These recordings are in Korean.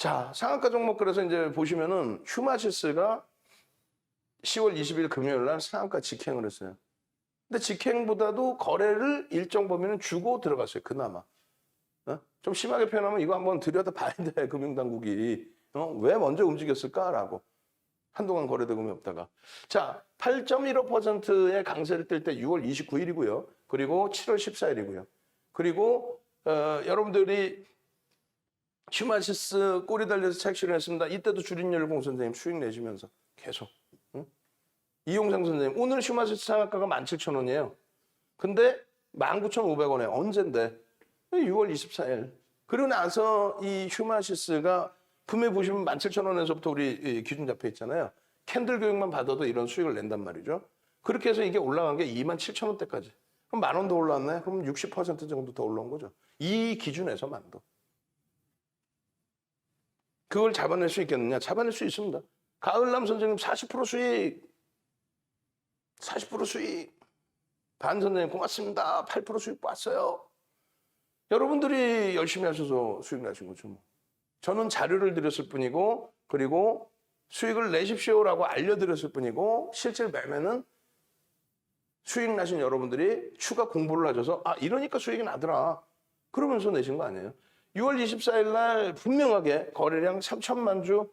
자, 상한가 종목 그래서 이제 보시면은 휴마시스가 10월 20일 금요일 날 상한가 직행을 했어요. 근데 직행보다도 거래를 일정 범위는 주고 들어갔어요. 그나마. 어? 좀 심하게 표현하면 이거 한번 들여다 봐야 돼. 금융당국이. 어? 왜 먼저 움직였을까라고. 한동안 거래대금이 없다가. 자, 8.15%의 강세를 뜰때 6월 29일이고요. 그리고 7월 14일이고요. 그리고 어, 여러분들이 휴마시스 꼬리 달려서 책 실현했습니다. 이때도 주린열공 선생님 수익 내시면서 계속. 응? 이용상 선생님 오늘 휴마시스 상한가가 17,000원이에요. 근데 19,500원에 언젠데 6월 24일. 그러고 나서 이 휴마시스가 분명히 보시면 17,000원에서부터 우리 이 기준 잡혀 있잖아요. 캔들 교육만 받아도 이런 수익을 낸단 말이죠. 그렇게 해서 이게 올라간 게 27,000원대까지. 그럼 만 원 더 올랐네? 그럼 60% 정도 더 올라온 거죠. 이 기준에서만 도. 그걸 잡아낼 수 있겠느냐? 잡아낼 수 있습니다. 가을남 선생님 40% 수익, 40% 수익. 반 선생님 고맙습니다. 8% 수익 봤어요. 여러분들이 열심히 하셔서 수익 나신 거죠. 뭐. 저는 자료를 드렸을 뿐이고 그리고 수익을 내십시오라고 알려드렸을 뿐이고 실제 매매는 수익 나신 여러분들이 추가 공부를 하셔서 아 이러니까 수익이 나더라 그러면서 내신 거 아니에요? 6월 24일 날 분명하게 거래량 3천만 주,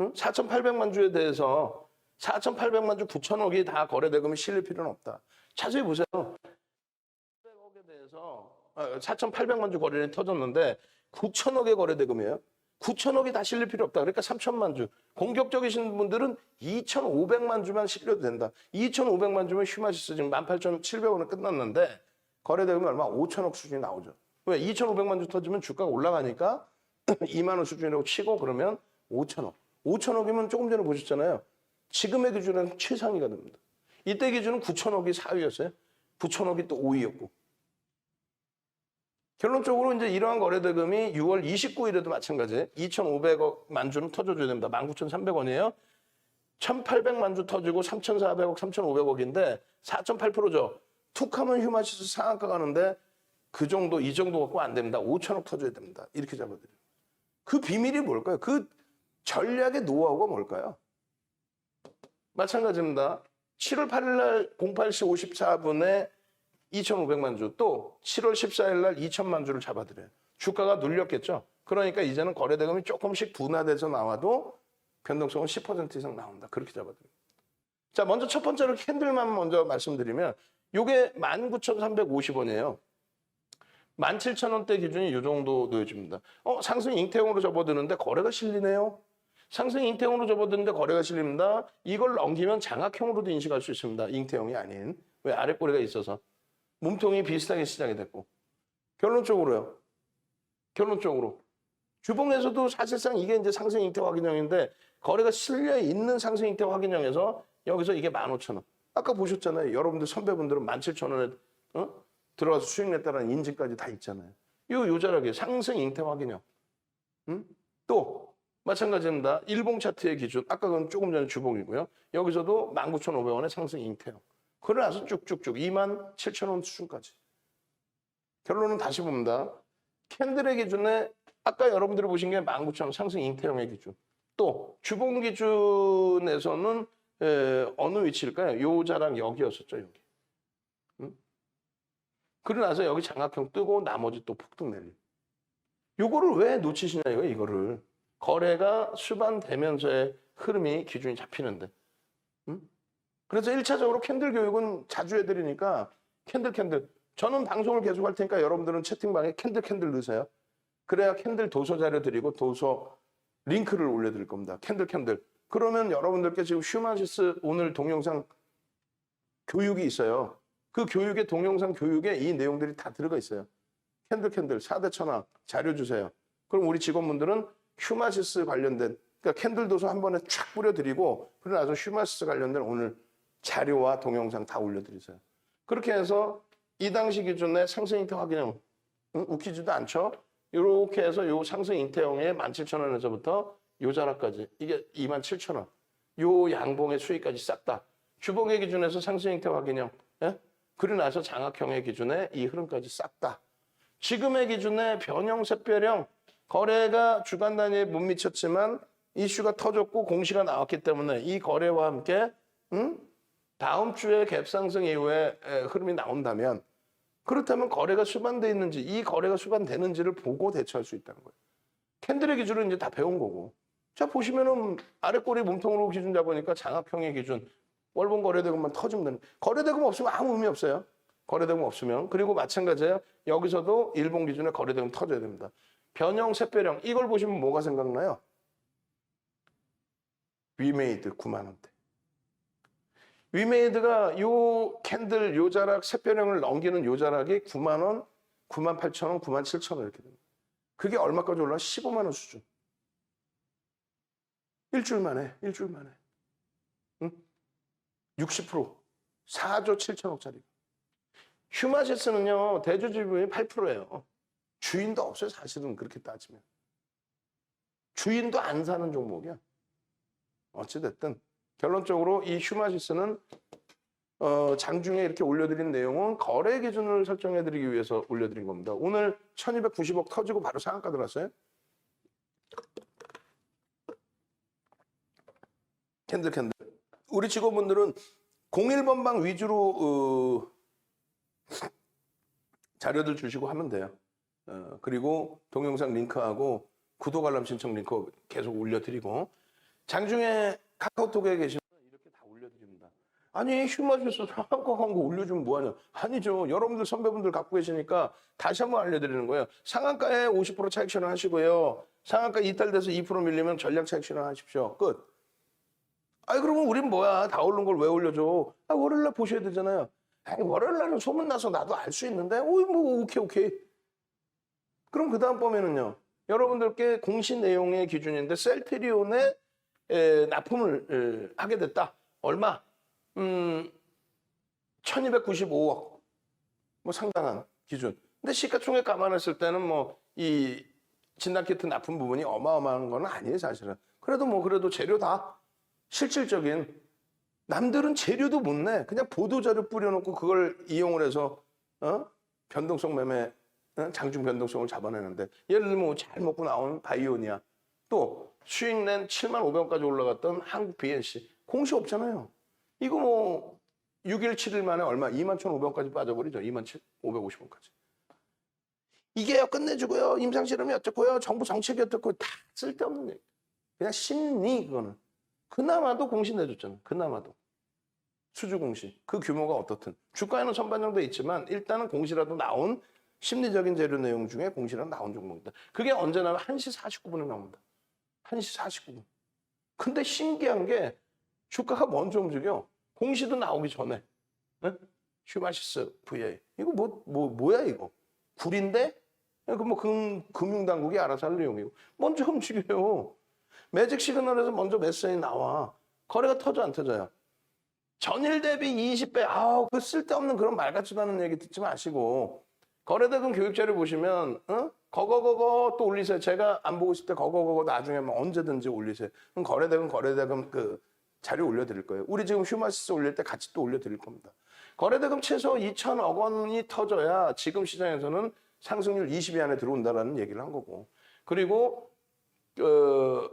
응? 4,800만 주에 대해서 4,800만 주 9천억이 다 거래 대금이 실릴 필요는 없다. 자세히 보세요. 400억에 대해서 4,800만 주 거래량이 터졌는데 9천억의 거래 대금이에요. 9천억이 다 실릴 필요 없다. 그러니까 3천만 주. 공격적이신 분들은 2,500만 주만 실려도 된다. 2,500만 주면 휴마시스 지금 18,700원에 끝났는데 거래 대금이 얼마? 5천억 수준이 나오죠. 왜? 2,500만 주 터지면 주가가 올라가니까 2만 원 수준이라고 치고 그러면 5천억. 5천억이면 조금 전에 보셨잖아요. 지금의 기준은 최상위가 됩니다. 이때 기준은 9천억이 4위였어요. 9천억이 또 5위였고. 결론적으로 이제 이러한 거래 대금이 6월 29일에도 마찬가지 2,500억 만 주는 터져줘야 됩니다. 19,300원이에요. 1,800만 주 터지고 3,400억, 3,500억인데 4.8%죠. 툭하면 휴마시스 상한가 가는데 그 정도, 이 정도 갖고 안 됩니다. 5천억 터져야 됩니다. 이렇게 잡아드려요. 그 비밀이 뭘까요? 그 전략의 노하우가 뭘까요? 마찬가지입니다. 7월 8일 날 08시 54분에 2,500만 주, 또 7월 14일 날 2천만 주를 잡아드려요. 주가가 눌렸겠죠? 그러니까 이제는 거래 대금이 조금씩 둔화돼서 나와도 변동성은 10% 이상 나온다. 그렇게 잡아드려요. 자, 먼저 첫 번째로 캔들만 먼저 말씀드리면 요게 19,350원이에요. 17,000원대 기준이 이 정도 놓여집니다. 어, 상승 잉태형으로 접어드는데 거래가 실리네요. 상승 잉태형으로 접어드는데 거래가 실립니다. 이걸 넘기면 장악형으로도 인식할 수 있습니다. 잉태형이 아닌. 왜? 아랫꼬리가 있어서. 몸통이 비슷하게 시작이 됐고. 결론적으로요. 결론적으로. 주봉에서도 사실상 이게 이제 상승 잉태 확인형인데 거래가 실려 있는 상승 잉태 확인형에서 여기서 이게 15,000원. 아까 보셨잖아요. 여러분들 선배분들은 17,000원에 어? 들어가서 수익 냈다는 인증까지 다 있잖아요. 요 요자락에 상승 잉태 확인형. 음? 또 마찬가지입니다. 일봉 차트의 기준. 아까 그건 조금 전에 주봉이고요. 여기서도 19,500원의 상승 잉태형. 그러나서 쭉쭉쭉 27,000원 수준까지. 결론은 다시 봅니다. 캔들의 기준에 아까 여러분들이 보신 게 19,000원 상승 잉태형의 기준. 또 주봉 기준에서는 에, 어느 위치일까요? 요 자랑 여기였었죠, 여기. 음? 그러고 나서 여기 장악형 뜨고 나머지 또 폭등 내리. 요거를 왜 놓치시냐 이거 이거를. 거래가 수반되면서의 흐름이 기준이 잡히는데. 음? 그래서 1차적으로 캔들 교육은 자주 해드리니까 캔들 캔들. 저는 방송을 계속 할 테니까 여러분들은 채팅방에 캔들 캔들 넣으세요. 그래야 캔들 도서 자료 드리고 도서 링크를 올려드릴 겁니다. 캔들 캔들. 그러면 여러분들께 지금 휴마시스 오늘 동영상 교육이 있어요. 그 교육의 동영상 교육에 이 내용들이 다 들어가 있어요. 캔들 캔들 4대 천왕 자료 주세요. 그럼 우리 직원분들은 휴마시스 관련된 그러니까 캔들 도서 한 번에 쫙 뿌려드리고 그러고 나서 휴마시스 관련된 오늘 자료와 동영상 다 올려드리세요. 그렇게 해서 이 당시 기준의 상승 잉태 확인형 응? 웃기지도 않죠? 이렇게 해서 요 상승 잉태형의 17,000원에서부터 요 자락까지 이게 27,000원. 요 양봉의 수익까지 싹 다. 주봉의 기준에서 상승 잉태 확인형. 예? 그리고 나서 장악형의 기준에 이 흐름까지 싹 다. 지금의 기준에 변형, 샛별형 거래가 주간 단위에 못 미쳤지만 이슈가 터졌고 공시가 나왔기 때문에 이 거래와 함께 음? 다음 주에 갭 상승 이후에 에, 흐름이 나온다면 그렇다면 거래가 수반돼 있는지 이 거래가 수반되는지를 보고 대처할 수 있다는 거예요. 캔들의 기준은 이제 다 배운 거고. 자 보시면은 아래 꼬리 몸통으로 기준 잡으니까 장합형의 기준 월봉 거래대금만 터지면 되는 거래대금 없으면 아무 의미 없어요. 거래대금 없으면 그리고 마찬가지예요. 여기서도 일본 기준에 거래대금 터져야 됩니다. 변형 샛별형 이걸 보시면 뭐가 생각나요? 위메이드 9만 원대. 위메이드가 요 캔들 요 자락 샛별형을 넘기는 요 자락이 9만 원, 9만 8천 원, 9만 7천 원 이렇게 됩니다. 그게 얼마까지 올라? 15만 원 수준. 일주일 만에, 일주일 만에. 응? 60%. 4조 7천억짜리. 휴마시스는요, 대주 지분이 8%예요. 주인도 없어요, 사실은 그렇게 따지면. 주인도 안 사는 종목이야. 어찌됐든. 결론적으로 이 휴마시스는 어, 장중에 이렇게 올려드린 내용은 거래 기준을 설정해드리기 위해서 올려드린 겁니다. 오늘 1290억 터지고 바로 상한가 들었어요. 캔들 캔들. 우리 직원분들은 01번방 위주로 어, 자료들 주시고 하면 돼요. 어, 그리고 동영상 링크하고 구독 알람 신청 링크 계속 올려드리고 장중에 카카오톡에 계시면 이렇게 다 올려드립니다. 아니 휴마주스 상한가 광고 올려주면 뭐하냐? 아니죠. 여러분들 선배분들 갖고 계시니까 다시 한번 알려드리는 거예요. 상한가에 50% 차익 실현하시고요. 상한가 이탈돼서 2% 밀리면 전량 차익 실현하십시오. 끝. 아니 그러면 우린 뭐야? 다 오른 걸 왜 올려줘? 아 월요일날 보셔야 되잖아요. 아니 월요일날은 소문 나서 나도 알 수 있는데, 오이 뭐 오케이 오케이. 그럼 그 다음 범위는요. 여러분들께 공시 내용의 기준인데 셀트리온에 에, 납품을 에, 하게 됐다. 얼마? 음, 1295억. 뭐 상당한 기준. 근데 시가총액 감안했을 때는 뭐 이 진단키트 납품 부분이 어마어마한 건 아니에요, 사실은. 그래도 뭐 그래도 재료 다. 실질적인 남들은 재료도 못 내. 그냥 보도자료 뿌려놓고 그걸 이용을 해서 어? 변동성 매매 어? 장중 변동성을 잡아내는데 예를 들면 뭐잘 먹고 나온 바이오니아 또 수익 낸 7만 500원까지 올라갔던 한국 BNC 공시 없잖아요. 이거 뭐 6일 7일 만에 얼마 2만 1,500원까지 빠져버리죠. 2만 550원까지. 이게요 끝내주고요 임상실험이 어떻고요 정부 정책이 어떻고 다 쓸데없는 얘기. 그냥 심리 그거는. 그나마도 공시 내줬잖아. 그나마도. 수주 공시. 그 규모가 어떻든. 주가에는 선반영돼 있지만 일단은 공시라도 나온 심리적인 재료 내용 중에 공시라도 나온 종목이다. 그게 언제 나면 1시 49분에 나옵니다. 1시 49분. 근데 신기한 게 주가가 먼저 움직여. 공시도 나오기 전에. 네? 휴마시스 VA. 이거 뭐, 뭐, 뭐야 이거? 굴인데? 그뭐 금융당국이 알아서 할 내용이고. 먼저 움직여요. 매직 시그널에서 먼저 메시지 나와. 거래가 터져 안 터져요? 전일 대비 20배. 아우 그 쓸데없는 그런 말 같지도 않은 얘기 듣지 마시고 거래대금 교육자료 보시면 어? 거거거거 또 올리세요. 제가 안 보고 있을 때 거거거거 나중에 뭐 언제든지 올리세요. 그럼 거래대금 거래대금 그 자료 올려드릴 거예요. 우리 지금 휴마시스 올릴 때 같이 또 올려드릴 겁니다. 거래대금 최소 2천억 원이 터져야 지금 시장에서는 상승률 20위 안에 들어온다라는 얘기를 한 거고 그리고 어,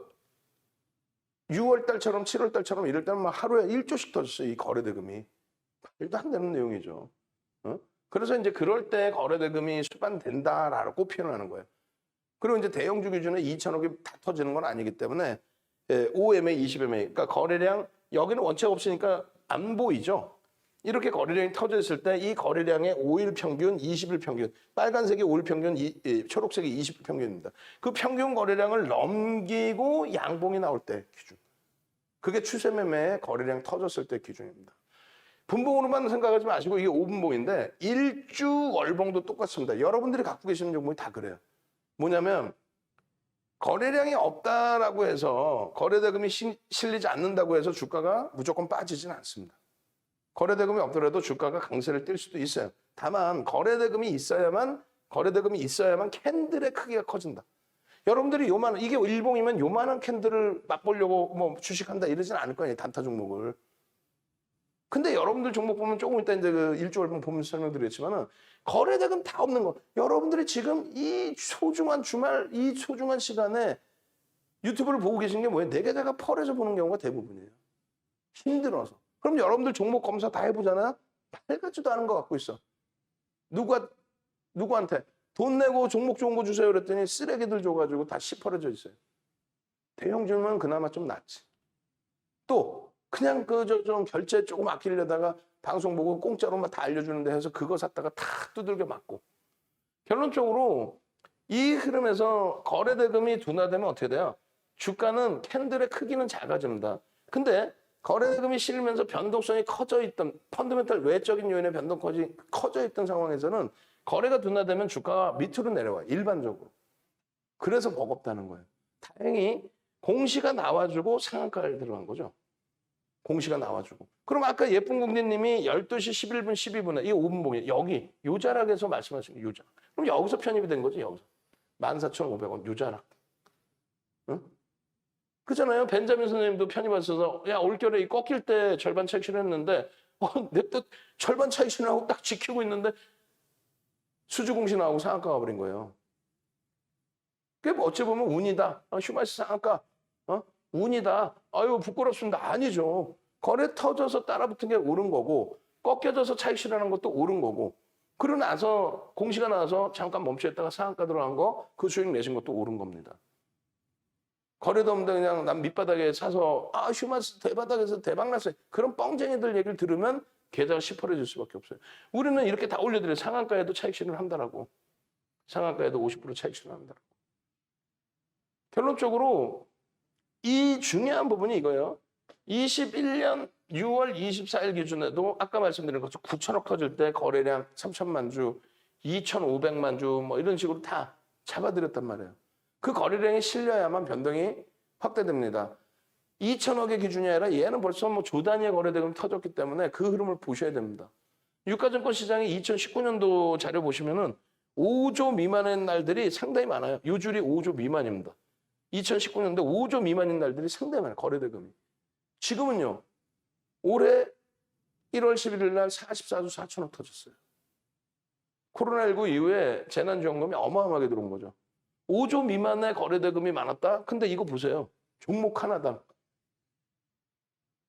6월 달처럼 7월 달처럼 이럴 때는 막 하루에 1조씩 터졌어요. 이 거래대금이. 일도 안 되는 내용이죠. 어? 그래서 이제 그럴 때 거래대금이 수반된다라고 표현하는 거예요. 그리고 이제 대형 주 기준에 2천억이 다 터지는 건 아니기 때문에 예, 5MA, 20MA, 그러니까 거래량 여기는 원칙 없으니까 안 보이죠. 이렇게 거래량이 터져 있을 때 이 거래량의 5일 평균, 20일 평균, 빨간색이 5일 평균, 이, 이, 초록색이 20일 평균입니다. 그 평균 거래량을 넘기고 양봉이 나올 때 기준. 그게 추세 매매의 거래량 터졌을 때 기준입니다. 분봉으로만 생각하지 마시고 이게 5분봉인데 일주 월봉도 똑같습니다. 여러분들이 갖고 계시는 종목이 다 그래요. 뭐냐면 거래량이 없다라고 해서 거래대금이 시- 실리지 않는다고 해서 주가가 무조건 빠지진 않습니다. 거래대금이 없더라도 주가가 강세를 띌 수도 있어요. 다만 거래대금이 있어야만 거래대금이 있어야만 캔들의 크기가 커진다. 여러분들이 요만 이게 일봉이면 요만한 캔들을 맛보려고 뭐 주식한다 이러진 않을 거 아니에요 단타 종목을. 근데 여러분들 종목 보면 조금 이따 이제 그 일주월봉 보면서 설명드렸지만은 거래대금 다 없는 거. 여러분들이 지금 이 소중한 주말, 이 소중한 시간에 유튜브를 보고 계신 게 뭐예요? 내 계좌가 펄에서 보는 경우가 대부분이에요. 힘들어서. 그럼 여러분들 종목 검사 다 해보잖아요? 밝지도 않은 거 갖고 있어. 누가, 누구한테 돈 내고 종목 좋은 거 주세요 그랬더니 쓰레기들 줘가지고 다 시퍼려져 있어요. 대형주는 그나마 좀 낫지. 또 그냥 그저좀 결제 조금 아끼려다가 방송 보고 공짜로만 다 알려주는데 해서 그거 샀다가 다 두들겨 맞고 결론적으로 이 흐름에서 거래 대금이 둔화되면 어떻게 돼요? 주가는 캔들의 크기는 작아집니다. 근데 거래대금이 실리면서 변동성이 커져 있던 펀드멘탈 외적인 요인의 변동성이 커져 있던 상황에서는 거래가 둔화되면 주가가 밑으로 내려와요. 일반적으로. 그래서 버겁다는 거예요. 다행히 공시가 나와주고 상한가를 들어간 거죠. 공시가 나와주고. 그럼 아까 예쁜 국민님이 12시 11분 12분에 이 5분 봉이 여기 요자락에서 말씀하신 요자. 그럼 여기서 편입이 된 거지 여기서. 14,500원 요자락. 응? 그잖아요. 벤자민 선생님도 편입하셔서 야 올겨울에 이 꺾일 때 절반 차익 실했는데 어, 내뜻 절반 차익 실하고 딱 지키고 있는데 수주 공시 나오고 상한가 가버린 거예요. 그게 뭐 어찌 보면 운이다. 아, 휴마시 상한가. 어? 운이다. 아유 부끄럽습니다. 아니죠. 거래 터져서 따라붙은 게 옳은 거고 꺾여져서 차익 실현한 것도 옳은 거고 그러고 나서 공시가 나와서 잠깐 멈춰있다가 상한가 들어간 거 그 수익 내신 것도 옳은 겁니다. 거래도 없는데 그냥 남 밑바닥에 사서 아 휴마스 대바닥에서 대박 났어요. 그런 뻥쟁이들 얘기를 들으면 계좌가 시퍼러질 수밖에 없어요. 우리는 이렇게 다 올려드려요. 상한가에도 차익 실현을 한다라고. 상한가에도 50% 차익 실현을 한다라고. 결론적으로 이 중요한 부분이 이거예요. 21년 6월 24일 기준에도 아까 말씀드린 것처럼 9천억 터질 때 거래량 3천만 주, 2,500만 주 뭐 이런 식으로 다 잡아드렸단 말이에요. 그 거래량이 실려야만 변동이 확대됩니다. 2천억의 기준이 아니라 얘는 벌써 뭐 조단위의 거래대금이 터졌기 때문에 그 흐름을 보셔야 됩니다. 유가증권 시장이 2019년도 자료 보시면은 5조 미만의 날들이 상당히 많아요. 요 줄이 5조 미만입니다. 2019년도 5조 미만인 날들이 상당히 많아요. 거래대금이. 지금은요. 올해 1월 11일 날 44조 4천억 터졌어요. 코로나19 이후에 재난지원금이 어마어마하게 들어온 거죠. 5조 미만의 거래대금이 많았다? 근데 이거 보세요. 종목 하나당.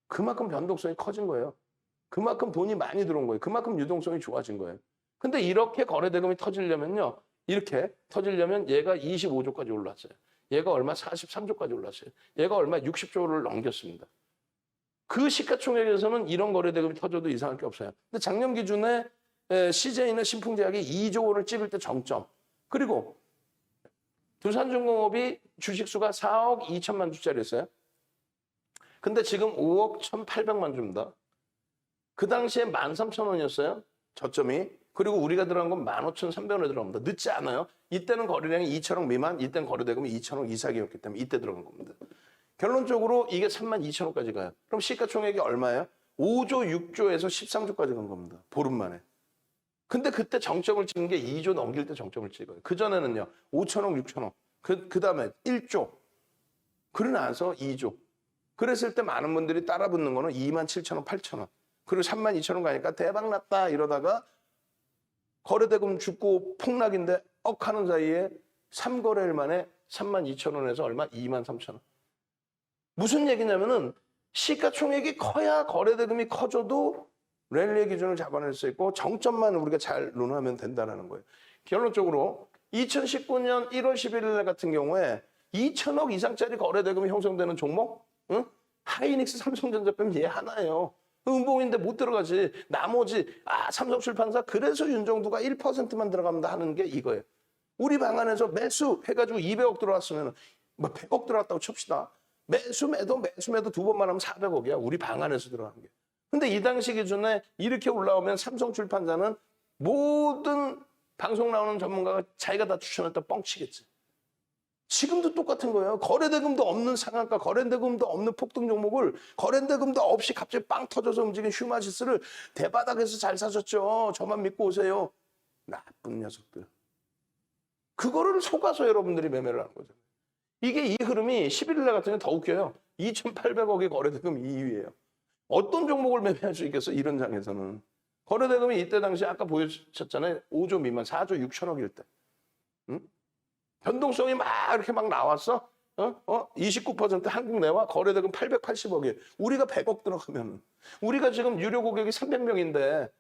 그만큼 변동성이 커진 거예요. 그만큼 돈이 많이 들어온 거예요. 그만큼 유동성이 좋아진 거예요. 근데 이렇게 거래대금이 터지려면요. 이렇게 터지려면 얘가 25조까지 올랐어요. 얘가 얼마 43조까지 올랐어요. 얘가 얼마 60조를 넘겼습니다. 그 시가총액에서는 이런 거래대금이 터져도 이상할 게 없어요. 근데 작년 기준에 CJ는 신풍제약이 2조 원을 찍을 때 정점. 그리고 두산중공업이 주식수가 4억 2천만 주짜리였어요. 근데 지금 5억 1,800만 주입니다. 그 당시에 13,000원이었어요. 저점이. 그리고 우리가 들어간 건 15,300원에 들어갑니다. 늦지 않아요. 이때는 거래량이 2천억 미만, 이때는 거래대금이 2천억 이상이었기 때문에 이때 들어간 겁니다. 결론적으로 이게 3만 2천억까지 가요. 그럼 시가총액이 얼마예요? 5조, 6조에서 13조까지 간 겁니다. 보름 만에. 근데 그때 정점을 찍은 게 2조 넘길 때 정점을 찍어요. 그전에는요, 5천억, 6천억. 그, 그 다음에 1조. 그러고 나서 2조. 그랬을 때 많은 분들이 따라 붙는 거는 2만 7천원, 8천원. 그리고 3만 2천원 가니까 대박 났다 이러다가 거래대금 죽고 폭락인데 억 하는 사이에 3거래일 만에 3만 2천원에서 얼마? 2만 3천원. 무슨 얘기냐면은 시가총액이 커야 거래대금이 커져도 랠리의 기준을 잡아낼 수 있고 정점만 우리가 잘 논하면 된다는 거예요. 결론적으로 2019년 1월 11일 같은 경우에 2천억 이상짜리 거래대금이 형성되는 종목, 응? 하이닉스, 삼성전자 빼면 얘 하나예요. 음봉인데 못 들어가지. 나머지 아 삼성출판사 그래서 윤정두가 1%만 들어갑니다 하는 게 이거예요. 우리 방 안에서 매수 해가지고 200억 들어왔으면 뭐 100억 들어왔다고 칩시다. 매수 매도 매수 매도 두 번만 하면 400억이야. 우리 방 안에서 들어가는 게. 근데 이 당시 기준에 이렇게 올라오면 삼성 출판사는 모든 방송 나오는 전문가가 자기가 다 추천했다 뻥치겠지. 지금도 똑같은 거예요. 거래대금도 없는 상한가, 거래대금도 없는 폭등 종목을 거래대금도 없이 갑자기 빵 터져서 움직인 휴마시스를 대바닥에서 잘 사셨죠. 저만 믿고 오세요. 나쁜 녀석들. 그거를 속아서 여러분들이 매매를 하는 거죠. 이게 이 흐름이 11일 날 같은 경우 더 웃겨요. 2,800억의 거래대금 2위예요. 어떤 종목을 매매할 수 있겠어? 이런 장에서는. 거래대금이 이때 당시 아까 보여주셨잖아요. 5조 미만, 4조 6천억일 때. 응? 변동성이 막 이렇게 막 나왔어. 어? 어? 29% 한국 내와 거래대금 880억이에요. 우리가 100억 들어가면 우리가 지금 유료 고객이 300명인데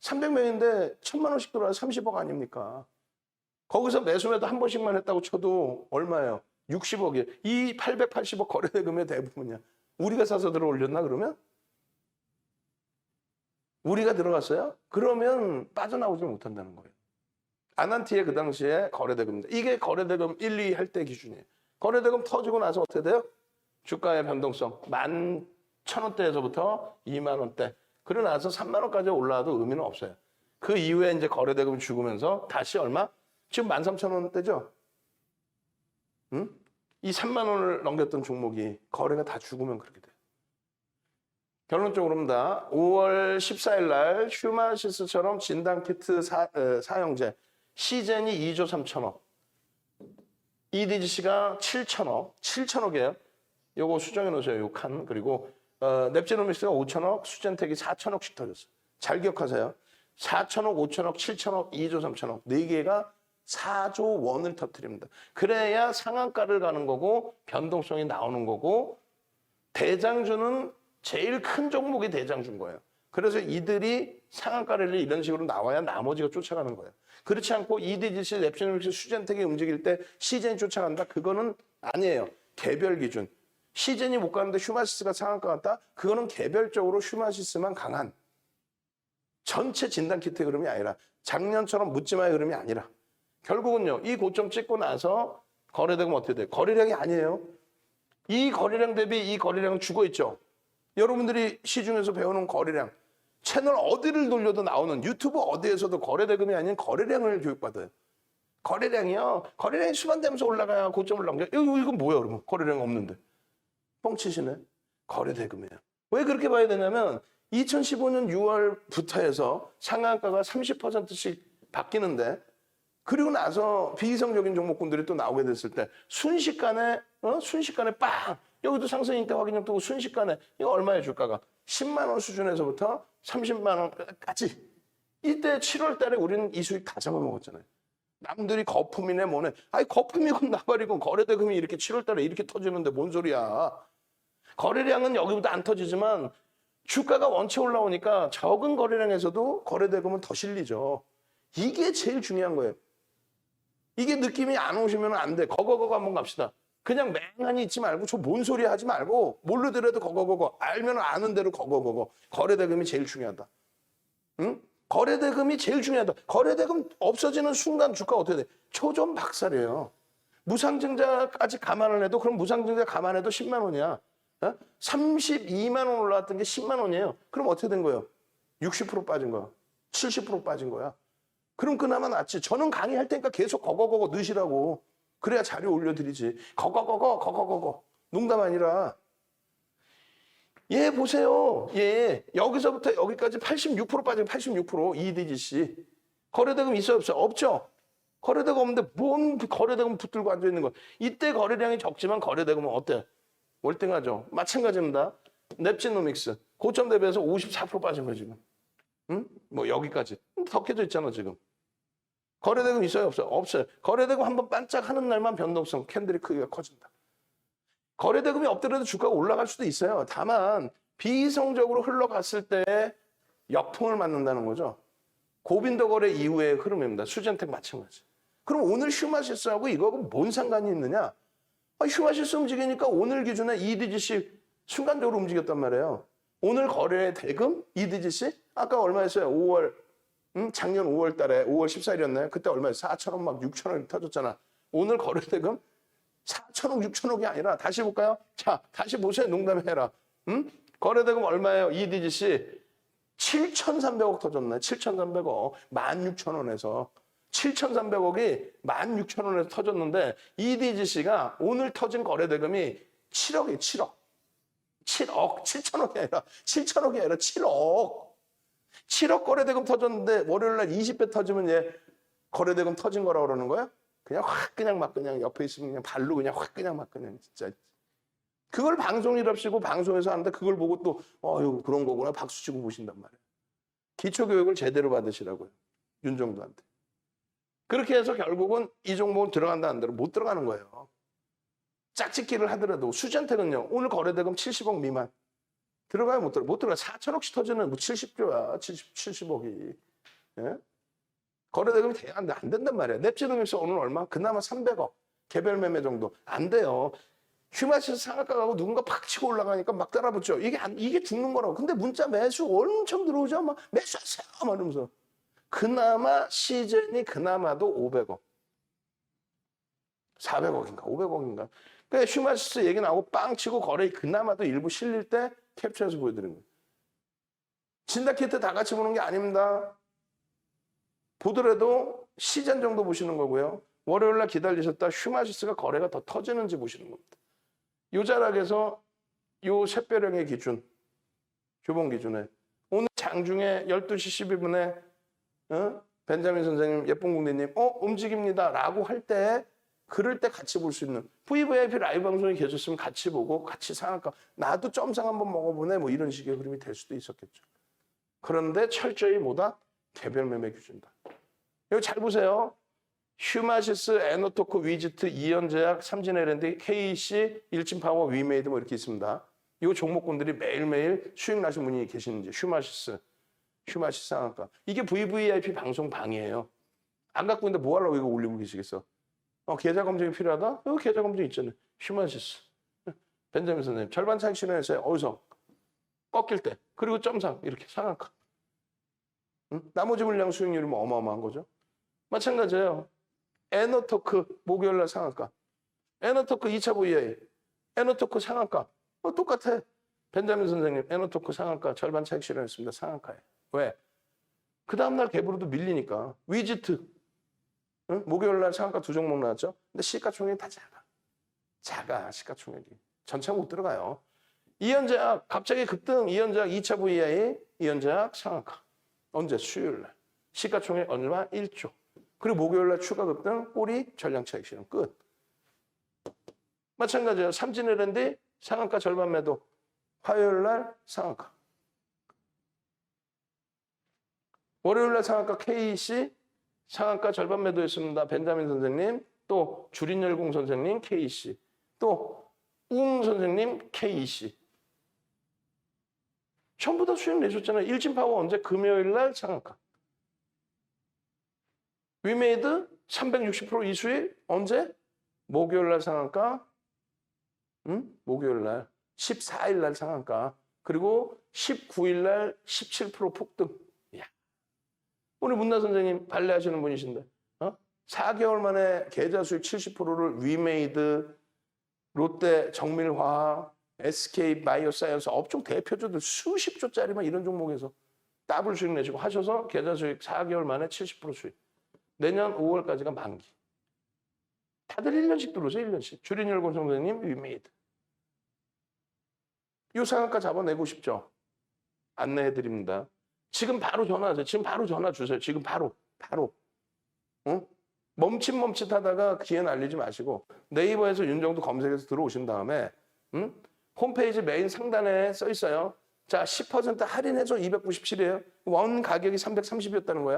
300명인데 1000만 원씩 들어와 30억 아닙니까? 거기서 매수매도 한 번씩만 했다고 쳐도 얼마예요? 60억이에요. 이 880억 거래대금의 대부분이야. 우리가 사서 들어 올렸나 그러면? 우리가 들어갔어요? 그러면 빠져나오지 못한다는 거예요. 아난티의 그 당시에 거래대금입니다. 이게 거래대금 1, 2 할 때 기준이에요. 거래대금 터지고 나서 어떻게 돼요? 주가의 변동성 만 천원대에서부터 2만 원대. 그러고 나서 3만 원까지 올라와도 의미는 없어요. 그 이후에 이제 거래대금 죽으면서 다시 얼마? 지금 13,000원대죠? 응? 이 3만 원을 넘겼던 종목이 거래가 다 죽으면 그렇게 돼요. 결론적으로입니다. 5월 14일 날 휴마시스처럼 진단키트 사, 에, 사용제 시젠이 2조 3천억 EDGC가 7천억 7천억이에요. 요거 수정해 놓으세요. 요 칸. 그리고 어, 넵제노믹스가 5천억 수젠텍이 4천억씩 터졌어요. 잘 기억하세요. 4천억, 5천억, 7천억, 2조 3천억 네 개가 4조 원을 터뜨립니다. 그래야 상한가를 가는 거고 변동성이 나오는 거고 대장주는 제일 큰 종목이 대장주인 거예요. 그래서 이들이 상한가를 이런 식으로 나와야 나머지가 쫓아가는 거예요. 그렇지 않고 EDGC, 랩시노믹스, 수젠텍이 움직일 때 시젠이 쫓아간다? 그거는 아니에요. 개별 기준. 시젠이 못 가는데 휴마시스가 상한가 갔다? 그거는 개별적으로 휴마시스만 강한 전체 진단 키트의 흐름이 아니라 작년처럼 묻지마의 흐름이 아니라 결국은요 이 고점 찍고 나서 거래대금 어떻게 돼요? 거래량이 아니에요. 이 거래량 대비 이 거래량은 죽어 있죠. 여러분들이 시중에서 배우는 거래량 채널 어디를 돌려도 나오는 유튜브 어디에서도 거래 대금이 아닌 거래량을 교육받아요. 거래량이요. 거래량이 수반되면서 올라가야 고점을 넘겨. 이거 이건 뭐야 그러면 거래량 없는데 뻥치시네. 거래 대금이에요. 왜 그렇게 봐야 되냐면 2015년 6월부터 해서 상한가가 30%씩 바뀌는데 그리고 나서 비이성적인 종목군들이 또 나오게 됐을 때 순식간에 어? 순식간에 빵 여기도 상승인때 확인력 뜨고 순식간에 이거 얼마에 주가가 10만 원 수준에서부터 30만 원까지 이때 7월 달에 우리는 이 수익 다 잡아먹었잖아요. 남들이 거품이네 뭐네. 아니 거품이건 나발이건 거래대금이 이렇게 7월 달에 이렇게 터지는데 뭔 소리야. 거래량은 여기보다 안 터지지만 주가가 원체 올라오니까 적은 거래량에서도 거래대금은 더 실리죠. 이게 제일 중요한 거예요. 이게 느낌이 안 오시면 안 돼. 거거거거 한번 갑시다. 그냥 맹하니 있지 말고 저 뭔 소리 하지 말고 모르더라도 거거거거 알면 아는 대로 거거거거 거래대금이 제일 중요하다. 응? 거래대금이 제일 중요하다. 거래대금 없어지는 순간 주가 어떻게 돼? 초전 박살이에요. 무상증자까지 감안을 해도 그럼 무상증자 감안해도 10만 원이야. 어? 32만 원 올라왔던 게 10만 원이에요. 그럼 어떻게 된 거예요? 60% 빠진 거야. 70% 빠진 거야. 그럼 그나마 낫지. 저는 강의할 테니까 계속 거거거거 넣으시라고. 그래야 자료 올려드리지. 거거거거 거거거거. 농담 아니라. 얘 보세요. 얘 여기서부터 여기까지 86% 빠진 86% EDGC. 거래대금 있어요 없어요? 없죠. 거래대금 없는데 뭔 거래대금 붙들고 앉아 있는 거야. 이때 거래량이 적지만 거래대금은 어때? 월등하죠. 마찬가지입니다. 넵지노믹스 고점 대비해서 54% 빠진 거야 지금. 응? 뭐 여기까지 더 깨져 있잖아 지금. 거래대금 있어요 없어요? 없어요. 거래대금 한번 반짝하는 날만 변동성 캔들이 크기가 커진다. 거래대금이 없더라도 주가가 올라갈 수도 있어요. 다만 비이성적으로 흘러갔을 때 역풍을 맞는다는 거죠. 고빈도 거래 이후의 흐름입니다. 수젠텍 마찬가지. 그럼 오늘 휴마시스하고 이거하고 뭔 상관이 있느냐? 아, 휴마시스 움직이니까 오늘 기준에 EDGC 순간적으로 움직였단 말이에요. 오늘 거래 대금 EDGC 아까 얼마였어요? 5월 음, 작년 5월 달에 5월 14일이었나요? 그때 얼마였어요? 4천억 막 6천억이 터졌잖아. 오늘 거래 대금 4천억 6천억이 아니라 다시 볼까요? 자, 다시 보세요. 농담해라. 음? 거래 대금 얼마예요? EDGC 7,300억 터졌네. 7,300억. 16,000원에서. 7,300억이 16,000원에서 터졌는데 EDGC가 오늘 터진 거래 대금이 7억이 7억. 7억, 7천억이 아니라 7천억이 아니라 7억. 7억 거래대금 터졌는데 월요일 날 20배 터지면 얘 거래대금 터진 거라고 그러는 거야? 그냥 확 그냥 막 그냥 옆에 있으면 그냥 발로 그냥 확 그냥 막 그냥 진짜 그걸 방송이랍시고 방송에서 하는데 그걸 보고 또 어, 이거 그런 거구나 박수 치고 보신단 말이야. 기초 교육을 제대로 받으시라고요. 윤정도한테. 그렇게 해서 결국은 이 종목은 들어간다 안 들어 못 들어가는 거예요. 짝짓기를 하더라도 수전택은요. 오늘 거래대금 70억 미만. 들어가요 못 들어 못 들어가. 4천억씩 터지는 뭐 70조야 70 70억이. 예? 거래대금이 돼야 안, 돼. 안 된단 말이야 넵지능에서 오늘 얼마? 그나마 300억. 개별 매매 정도. 안 돼요. 휴마시스 상한가 가고 누군가 팍 치고 올라가니까 막 따라붙죠. 이게 안, 이게 죽는 거라고. 근데 문자 매수 엄청 들어오죠. 막 매수하세요. 막 이러면서. 그나마 시즌이 그나마도 500억. 400억인가? 500억인가? 그러니까 휴마시스 얘기 나오고 빵 치고 거래 그나마도 일부 실릴 때 캡처해서 보여드리는 거예요. 진다키트 다 같이 보는 게 아닙니다. 보더라도 시전 정도 보시는 거고요. 월요일 날 기다리셨다 휴마시스가 거래가 더 터지는지 보시는 겁니다. 요 자락에서 요 샛별형의 기준, 교본 기준에 오늘 장중에 12시 12분에 어? 벤자민 선생님, 예쁜 공대님, 어 움직입니다 라고 할 때 그럴 때 같이 볼 수 있는 VVIP 라이브 방송이 계셨으면 같이 보고 같이 상한가 나도 점상 한번 먹어보네 뭐 이런 식의 흐름이 될 수도 있었겠죠. 그런데 철저히 뭐다? 개별 매매 규준다. 이거 잘 보세요. 휴마시스, 에너토크, 위지트, 이연제약, 삼진LND, KC, 일진파워, 위메이드 뭐 이렇게 있습니다. 이 종목군들이 매일매일 수익 나신 분이 계시는지 휴마시스, 휴마시스 상한가. 이게 VVIP 방송 방이에요. 안 갖고 있는데 뭐 하려고 이거 올리고 계시겠어? 어, 계좌 검증이 필요하다? 여기 계좌 검증 있잖아요. 휴마시스. 벤자민 선생님, 절반 차익 실현했어요. 어디서? 꺾일 때. 그리고 점상, 이렇게 상한가. 응? 나머지 물량 수익률이 뭐 어마어마한 거죠. 마찬가지예요. 에너토크, 목요일날 상한가. 에너토크 2차 VA. 에너토크 상한가. 어, 똑같아. 벤자민 선생님, 에너토크 상한가 절반 차익 실현했습니다. 상한가에. 왜? 그 다음날 갭으로도 밀리니까. 위지트. 응? 목요일 날 상한가 두 종목 나왔죠? 근데 시가총액이 다 작아. 작아, 시가총액이. 전체 못 들어가요. 이연제약, 갑자기 급등, 이연제약 2차 VI, 이연제약 상한가. 언제? 수요일 날. 시가총액 얼마? 1조. 그리고 목요일 날 추가 급등, 꼬리 전량차익 실현 끝. 마찬가지예요. 삼진LND 상한가 절반 매도. 화요일 날 상한가. 월요일 날 상한가 KC 상한가 절반 매도했습니다. 벤자민 선생님, 또 주린열공 선생님 KC, 또 우웅 선생님 KC. 전부 다 수익 내셨잖아요. 일진파워 언제? 금요일 날 상한가. 위메이드 360% 이수익 언제? 목요일 날 상한가. 응? 목요일 날. 14일 날 상한가. 그리고 19일 날 17% 폭등. 우리 문나 선생님 발레 하시는 분이신데. 어? 4개월 만에 계좌 수익 70%를 위메이드, 롯데 정밀화학, SK 바이오사이언스 업종 대표주들 수십 조짜리만 이런 종목에서 더블 수익 내시고 하셔서 계좌 수익 4개월 만에 70% 수익. 내년 5월까지가 만기. 다들 1년씩 들어오세요, 1년씩. 주린열곤 선생님, 위메이드. 요 상한가 잡아내고 싶죠? 안내해드립니다. 지금 바로 전화하세요. 지금 바로 전화 주세요. 지금 바로, 바로. 응? 멈칫멈칫 하다가 기회 날리지 마시고 네이버에서 윤정도 검색해서 들어오신 다음에 응? 홈페이지 메인 상단에 써 있어요. 자, 10% 할인해서 297이에요. 원 가격이 330이었다는 거야.